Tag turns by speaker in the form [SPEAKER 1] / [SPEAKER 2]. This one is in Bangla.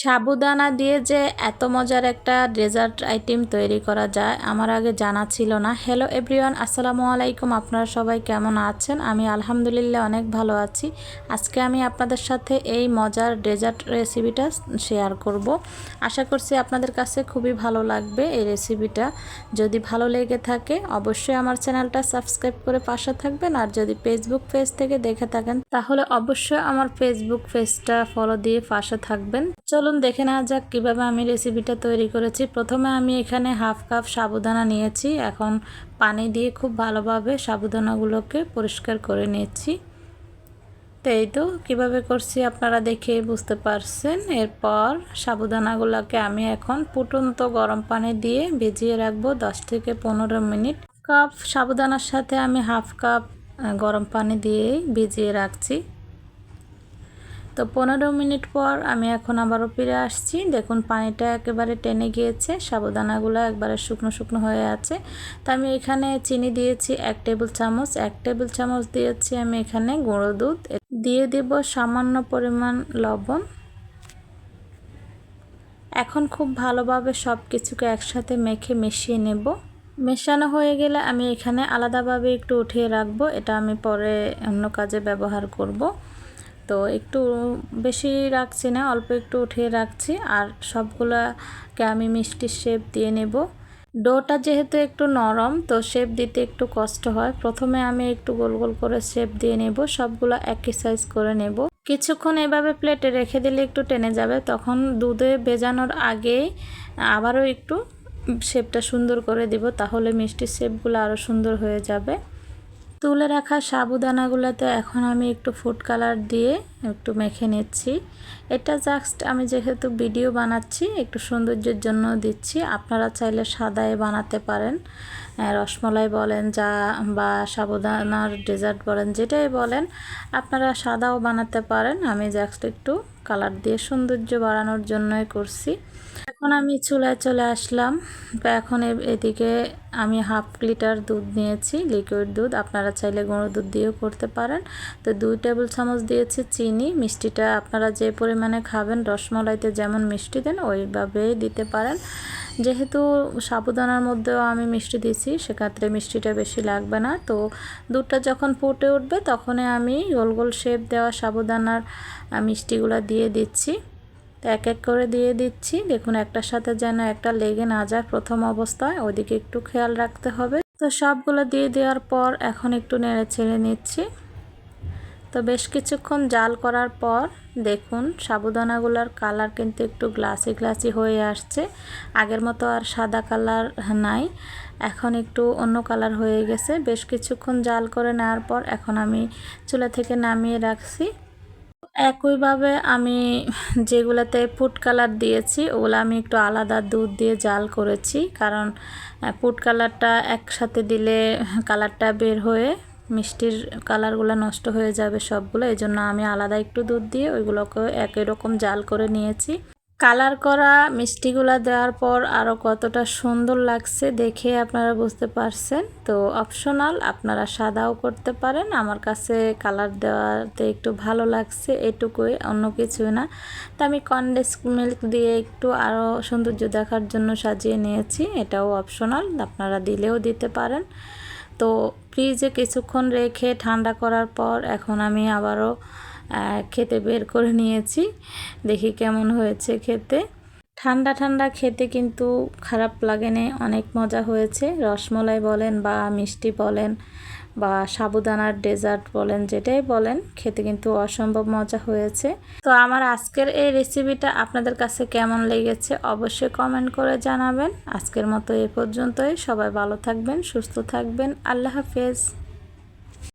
[SPEAKER 1] সাবুদানা দিয়ে যে এত মজার একটা ডেজার্ট আইটেম তৈরি করা যায়, আমার আগে জানা ছিল না। হ্যালো এভরিওয়ান আসসালামু আলাইকুম। আপনারা সবাই কেমন আছেন? আমি আলহামদুলিল্লাহ অনেক ভালো আছি। আজকে আমি আপনাদের সাথে এই মজার ডেজার্ট রেসিপিটা শেয়ার করব। আশা করছি আপনাদের কাছে খুবই ভালো লাগবে এই রেসিপিটা। যদি ভালো লেগে থাকে, অবশ্যই আমার চ্যানেলটা সাবস্ক্রাইব করে পাশে থাকবেন। আর যদি ফেসবুক পেজ থেকে দেখে থাকেন, তাহলে অবশ্যই আমার ফেসবুক পেজটা ফলো দিয়ে পাশে থাকবেন। চলুন দেখে নেওয়া যাক কীভাবে আমি রেসিপিটা তৈরি করেছি। প্রথমে আমি এখানে হাফ কাপ সাবুদানা নিয়েছি। এখন পানি দিয়ে খুব ভালোভাবে সাবুদানাগুলোকে পরিষ্কার করে নিয়েছি। তো এই তো, কীভাবে করছি আপনারা দেখে বুঝতে পারছেন। এরপর সাবুদানাগুলোকে আমি এখন ফুটন্ত গরম পানি দিয়ে ভিজিয়ে রাখব দশ থেকে পনেরো মিনিট। কাপ সাবুদানার সাথে আমি হাফ কাপ গরম পানি দিয়ে ভিজিয়ে রাখছি। তো পনেরো মিনিট পর আমি এখন আবারও ফিরে আসছি। দেখুন, পানিটা একেবারে টেনে গিয়েছে, সাবুদানাগুলো একবারে শুকনো শুকনো হয়ে আছে। তো আমি এখানে চিনি দিয়েছি এক টেবিল চামচ, এক টেবিল চামচ দিয়েছি আমি এখানে গুঁড়ো দুধ। দিয়ে দেব সামান্য পরিমাণ লবণ। এখন খুব ভালোভাবে সব কিছুকে একসাথে মেখে মিশিয়ে নেব। মেশানো হয়ে গেলে আমি এখানে আলাদাভাবে একটু উঠিয়ে রাখব, এটা আমি পরে অন্য কাজে ব্যবহার করব। তো একটু বেশি রাখছি না, অল্প একটু উঠিয়ে রাখছি। আর সবগুলোকে আমি মিষ্টির শেপ দিয়ে নেব। ডোটা যেহেতু একটু নরম, তো শেপ দিতে একটু কষ্ট হয়। প্রথমে আমি একটু গোল গোল করে শেপ দিয়ে নেব, সবগুলো একই সাইজ করে নেব। কিছুক্ষণ এভাবে প্লেটে রেখে দিলে একটু টেনে যাবে। তখন দুধে ভেজানোর আগে আবারও একটু শেপটা সুন্দর করে দিব, তাহলে মিষ্টির শেপগুলো আরও সুন্দর হয়ে যাবে। তুলে রাখা সাবুদানাগুলোতে এখন আমি একটু ফুড কালার দিয়ে একটু মেখে নিচ্ছি। এটা জাস্ট আমি যেহেতু ভিডিও বানাচ্ছি, একটু সৌন্দর্যের জন্য দিচ্ছি। আপনারা চাইলে সাদায় বানাতে পারেন। রসমলাই বলেন যা, বা সাবুদানার ডেজার্ট বলেন, যেটাই বলেন, আপনারা সাদাও বানাতে পারেন। আমি জাস্ট একটু কালার দিয়ে সৌন্দর্য বাড়ানোর জন্যই করছি। এখন আমি চুলায় চলে আসলাম। তো এখন এদিকে আমি হাফ লিটার দুধ নিয়েছি লিকুইড দুধ। আপনারা চাইলে গুঁড়ো দুধ দিয়েও করতে পারেন। তো দুই টেবিল চামচ দিয়েছি চিনি। মিষ্টিটা আপনারা যে পরিমাণে খাবেন, রসমলাইতে যেমন মিষ্টি দেন, ওইভাবেই দিতে পারেন। যেহেতু সাবুদানার মধ্যেও আমি মিষ্টি দিয়েছি, সেক্ষেত্রে মিষ্টিটা বেশি লাগবে না। তো দুধটা যখন ফুটে উঠবে, তখনই আমি গোল গোল শেপ দেওয়া সাবুদানার মিষ্টিগুলো দিয়ে দিচ্ছি। তো এক এক করে দিয়ে দিচ্ছি। দেখুন, একটার সাথে যেন একটা লেগে না যায় প্রথম অবস্থায়, ওইদিকে একটু খেয়াল রাখতে হবে। তো সবগুলো দিয়ে দেওয়ার পর এখন একটু নেড়ে ছেড়ে নিচ্ছি। তো বেশ কিছুক্ষণ জাল করার পর দেখুন, সাবুদানাগুলোর কালার কিন্তু একটু গ্লাসি গ্লাসি হয়ে আসছে। আগের মতো আর সাদা কালার নাই, এখন একটু অন্য কালার হয়ে গেছে। বেশ কিছুক্ষণ জাল করে নেওয়ার পর এখন আমি চুলা থেকে নামিয়ে রাখছি। একইভাবে আমি যেগুলোতে ফুড কালার দিয়েছি, ওগুলো আমি একটু আলাদা দুধ দিয়ে জাল করেছি। কারণ ফুড কালারটা একসাথে দিলে কালারটা বের হয়ে মিষ্টির কালারগুলো নষ্ট হয়ে যাবে সবগুলো। এই জন্য আমি আলাদা একটু দুধ দিয়ে ওইগুলোকে একই রকম জাল করে নিয়েছি। কালার করা মিষ্টিগুলো দেওয়ার পর আরও কতটা সুন্দর লাগছে দেখে আপনারা বুঝতে পারছেন। তো অপশনাল আপনারা সাদাও করতে পারেন। আমার কাছে কালার দেওয়াতে একটু ভালো লাগছে, এটুকুই, অন্য কিছুই না। তো আমি কনডেন্স মিল্ক দিয়ে একটু আরও সৌন্দর্য দেখার জন্য সাজিয়ে নিয়েছি। এটাও অপশনাল আপনারা দিলেও দিতে পারেন। তো ফ্রিজে কিছুক্ষণ রেখে ঠান্ডা করার পর এখন আমি আবারও খেতে বের করে নিয়েছি। দেখি কেমন হয়েছে খেতে। ঠান্ডা ঠান্ডা খেতে কিন্তু খারাপ লাগে লাগেনি, অনেক মজা হয়েছে। রসমলাই বলেন বা মিষ্টি বলেন বা সাবুদানার ডেজার্ট বলেন, যেটাই বলেন, খেতে কিন্তু অসম্ভব মজা হয়েছে। তো আমার আজকের এই রেসিপিটা আপনাদের কাছে কেমন লেগেছে অবশ্যই কমেন্ট করে জানাবেন। আজকের মতো এ পর্যন্তই। সবাই ভালো থাকবেন, সুস্থ থাকবেন। আল্লাহ হাফেজ।